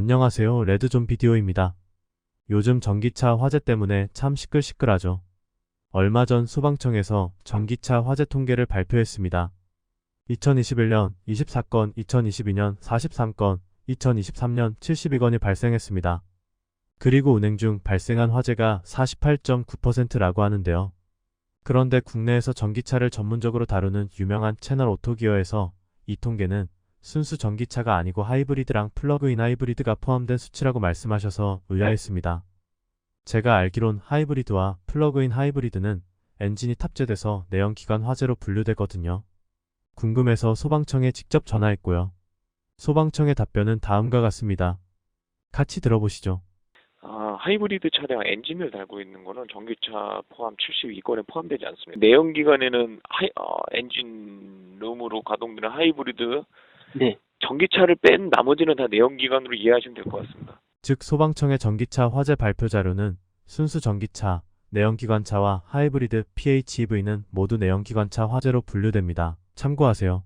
안녕하세요. 레드존 비디오입니다. 요즘 전기차 화재 때문에 참 시끌시끌하죠. 얼마 전 소방청에서 전기차 화재 통계를 발표했습니다. 2021년 24건, 2022년 43건, 2023년 72건이 발생했습니다. 그리고 운행 중 발생한 화재가 48.9%라고 하는데요. 그런데 국내에서 전기차를 전문적으로 다루는 유명한 채널 오토기어에서 이 통계는 순수 전기차가 아니고 하이브리드랑 플러그인 하이브리드가 포함된 수치라고 말씀하셔서 의아했습니다. 제가 알기론 하이브리드와 플러그인 하이브리드는 엔진이 탑재돼서 내연기관 화재로 분류되거든요. 궁금해서 소방청에 직접 전화했고요. 소방청의 답변은 다음과 같습니다. 같이 들어보시죠. 아, 하이브리드 차량 엔진을 달고 있는 거는 전기차 포함 72건에 포함되지 않습니다. 내연기관에는 하이, 어, 엔진 룸으로 가동되는 하이브리드, 네. 전기차를 뺀 나머지는 다 내연기관으로 이해하시면 될 것 같습니다. 즉 소방청의 전기차 화재 발표 자료는 순수 전기차, 내연기관차와 하이브리드 PHEV는 모두 내연기관차 화재로 분류됩니다. 참고하세요.